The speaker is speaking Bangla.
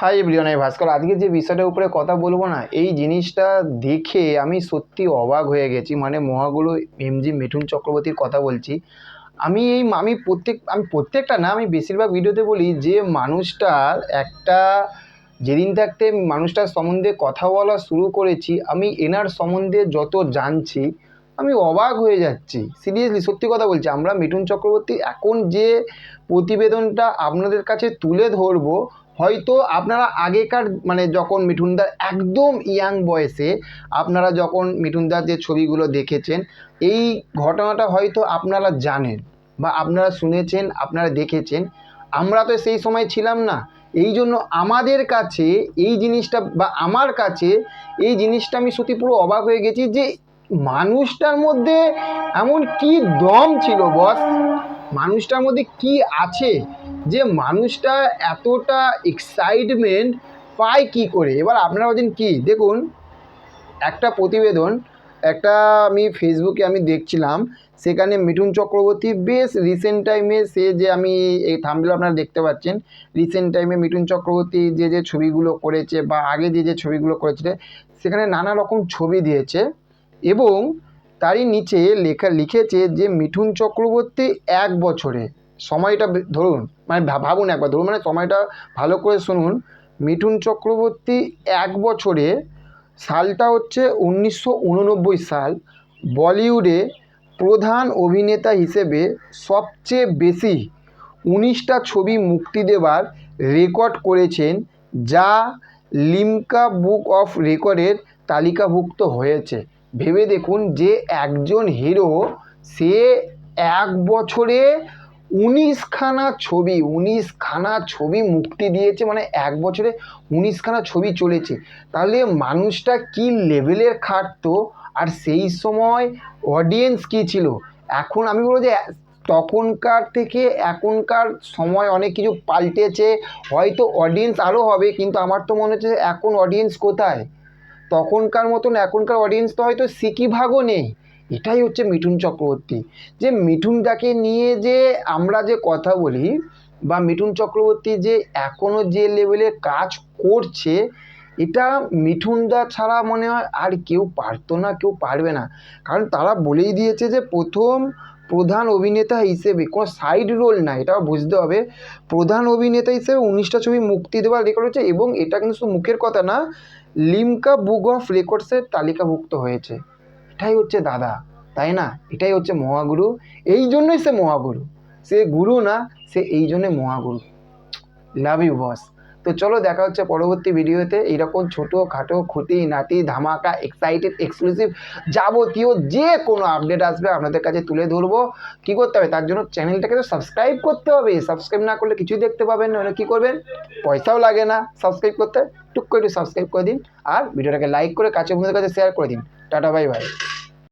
হাই এভরিওয়ান আমি ভাস্কর, আজকে যে বিষয়টার উপরে কথা বলব না, এই জিনিসটা দেখে আমি সত্যি অবাক হয়ে গেছি। মানে মহাগুরু এমজি মিঠুন চক্রবর্তীর কথা বলছি। আমি এই আমি প্রত্যেক, আমি প্রত্যেকটা না, আমি বেশিরভাগ ভিডিওতে বলি যে মানুষটার একটা যেদিন থাকতে মানুষটার সম্বন্ধে কথা বলা শুরু করেছি, আমি এনার সম্বন্ধে যত জানছি আমি অবাক হয়ে যাচ্ছি। সিরিয়াসলি সত্যি কথা বলছি, আমরা মিঠুন চক্রবর্তী এখন যে প্রতিবেদনটা আপনাদের কাছে তুলে ধরবো, হয়তো আপনারা আগেকার মানে যখন মিঠুনদার একদম ইয়াং বয়সে আপনারা যখন মিঠুনদার যে ছবিগুলো দেখেছেন, এই ঘটনাটা হয়তো আপনারা জানেন বা আপনারা শুনেছেন, আপনারা দেখেছেন। আমরা তো সেই সময় ছিলাম না। এই জন্য আমাদের কাছে এই জিনিসটা বা আমার কাছে এই জিনিসটা আমি সত্যি পুরো অবাক হয়ে গেছি যে মানুষটার মধ্যে এমন কি দম ছিল বস মানুষটার মধ্যে কি আছে যে মানুষটা এতটা এক্সাইটমেন্ট পায় কি করে? এবার আপনারা বলছেন কি? দেখুন, একটা প্রতিবেদন, একটা আমি ফেসবুকে আমি দেখছিলাম, সেখানে মিঠুন চক্রবর্তী বেশ রিসেন্ট টাইমে সে যে আমি এই থামগুলো আপনারা দেখতে পাচ্ছেন রিসেন্ট টাইমে মিঠুন চক্রবর্তী যে যে ছবিগুলো করেছে বা আগে যে যে ছবিগুলো করেছিল সেখানে নানা রকম ছবি দিয়েছে। এবং তারই নিচে লেখা লিখেছে যে মিঠুন চক্রবর্তী এক বছরে। সময়টা ধরুন মানে ভাবুন একবার, ধরুন মানে সময়টা ভালো করে শুনুন। মিঠুন চক্রবর্তী এক বছরে সালটা হচ্ছে উনিশশো উননব্বই সাল, বলিউডে প্রধান অভিনেতা হিসেবে সবচেয়ে বেশি উনিশটা ছবি মুক্তি দেবার রেকর্ড করেছেন, যা লিমকা বুক অফ রেকর্ডের তালিকাভুক্ত হয়েছে। ভেবে দেখুন যে একজন হিরো সে এক বছরে উনিশখানা ছবি উনিশখানা ছবি মুক্তি দিয়েছে মানে এক বছরে উনিশখানা ছবি চলেছে। তাহলে মানুষটা কি লেভেলের খাটতো? আর সেই সময় অডিয়েন্স কী ছিল? এখন আমি বলব যে তখনকার থেকে এখনকার সময় অনেক কিছু পাল্টেছে, হয়তো অডিয়েন্স আরও হবে, কিন্তু আমার তো মনে হচ্ছে এখন অডিয়েন্স কোথায়? তখনকার মতন এখনকার অডিয়েন্স তো হয়তো সিকি ভাগও নেই। এটাই হচ্ছে মিঠুন চক্রবর্তী। যে মিঠুনটাকে নিয়ে যে আমরা যে কথা বলি বা মিঠুন চক্রবর্তী যে এখনও যে লেভেলে কাজ করছে, এটা মিঠুনদা ছাড়া মনে হয় আর কেউ পারতো না, কেউ পারবে না। কারণ তারা বলেই দিয়েছে যে প্রথম প্রধান অভিনেতা হিসেবে, কোনো সাইড রোল না, এটাও বুঝতে হবে। প্রধান অভিনেতা হিসেবে উনিশটা ছবি মুক্তি দেওয়ার রেকর্ড হচ্ছে এবং এটা কিন্তু শুধু মুখের কথা না লিমকা বুক অফ রেকর্ডসের তালিকাভুক্ত হয়েছে। এটাই হচ্ছে দাদা, তাই না? এটাই হচ্ছে মহাগুরু। এই জন্যই সে মহাগুরু। সে গুরু না, সে এই জন্যে মহাগুরু। লাভ ইউ বস তো চলো দেখা হচ্ছে পরবর্তী ভিডিওতে। এইরকম ছোটো, খাটো, খুঁটি, নাতি, ধামাকা এক্সাইটেড এক্সক্লুসিভ যাবতীয় যে কোনো আপডেট আসবে আপনাদের কাছে তুলে ধরবো। কী করতে হবে? তার জন্য চ্যানেলটাকে তো সাবস্ক্রাইব করতে হবে। সাবস্ক্রাইব না করলে কিছুই দেখতে পাবেন না। কী করবেন? পয়সাও লাগে না সাবস্ক্রাইব করতে। টুক করে একটু সাবস্ক্রাইব করে দিন। আর ভিডিওটাকে লাইক করে কাছে বন্ধুদের কাছে শেয়ার করে দিন। Tata bye bye